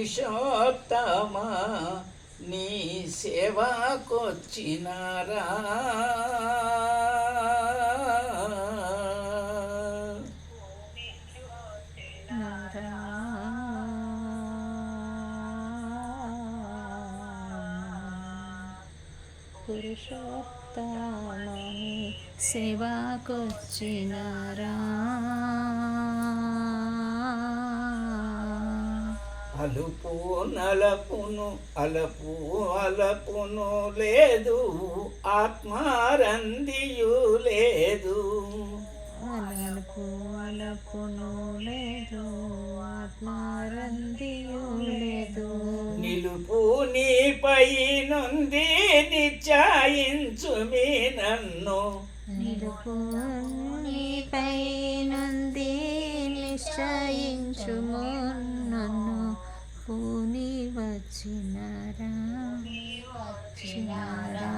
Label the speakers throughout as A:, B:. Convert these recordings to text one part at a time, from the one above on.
A: పురుషోత్తమ నీ సేవకొచ్చినారా
B: పురుషోత్తమని సేవాకొచ్చినారా
A: అలుపు నలపును అలపు అలపును లేదు. ఆత్మారందియు లేదు.
B: అలపు అలపును లేదు. ఆత్మారందియు లేదు.
A: నిలుపు నీపై నుండి నిశ్చయించు మీ నన్ను.
B: నిలుపు నీపై నుండి నిశ్చయించుము వచ్చినారా వచ్చినారా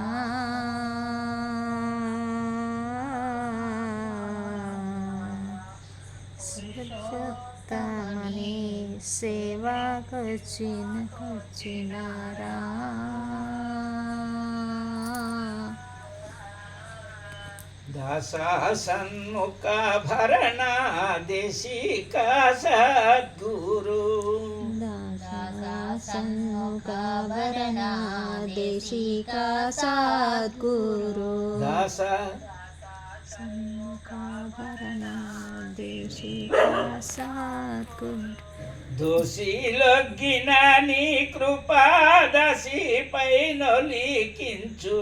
B: సురక్షితమని సేవకొచ్చిన వచ్చినారా
A: దాసా సన్ముఖ భరణ దేశిక సద్గురు
B: సన్ముఖాభరణ దేశిక సద్గురు
A: దాస
B: సన్ముఖాభరణ దేశిక సద్గురు
A: దోషిలొగ్గిన నీ కృపా దశిపై నొలికించు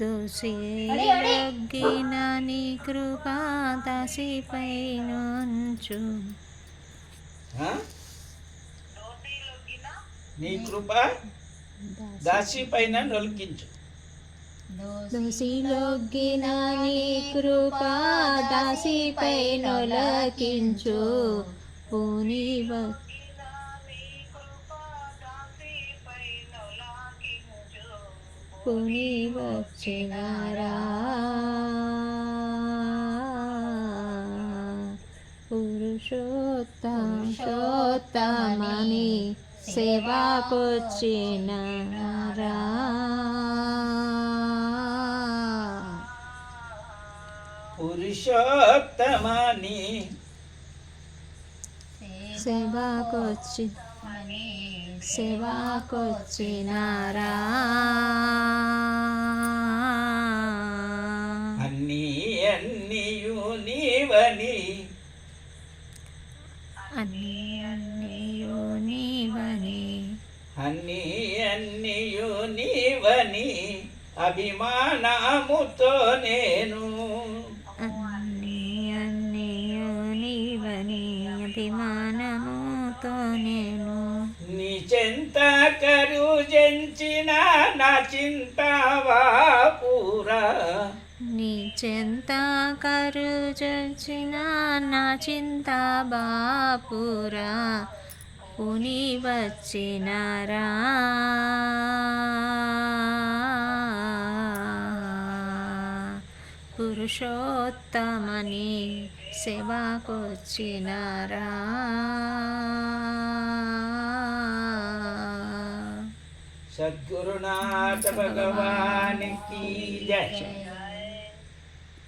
B: దోషిగిన నీ కృపా దాసిపై నుంచు?
A: నీ కృప దాసి పైన నొలికించు.
B: దోషిలొగ్గిన నీ కృపా దాసిపై నొలకించు. పూని పుని వచ్చినారా? పురుషోత్తమని సేవాకొచ్చినారా
A: పురుషోత్తమాని
B: సేవాకొచ్చి సేవాకొచ్చినారా అన్నీ అన్నీయు నీవని
A: అన్ని అన్నీయు నీవని అభిమానముతో నేను.
B: అన్ని అన్నీయు నీవని అభిమానముతో నేను.
A: నీ చెంత కరు జంచిన నా చింతావా పూరా.
B: నీ చింత కరు చొచ్చిన నా చింత బాపురా పుని వచ్చినారా పురుషోత్తమని సేవాకొచ్చినారా
A: సద్గురునాథ భగవానికి జయ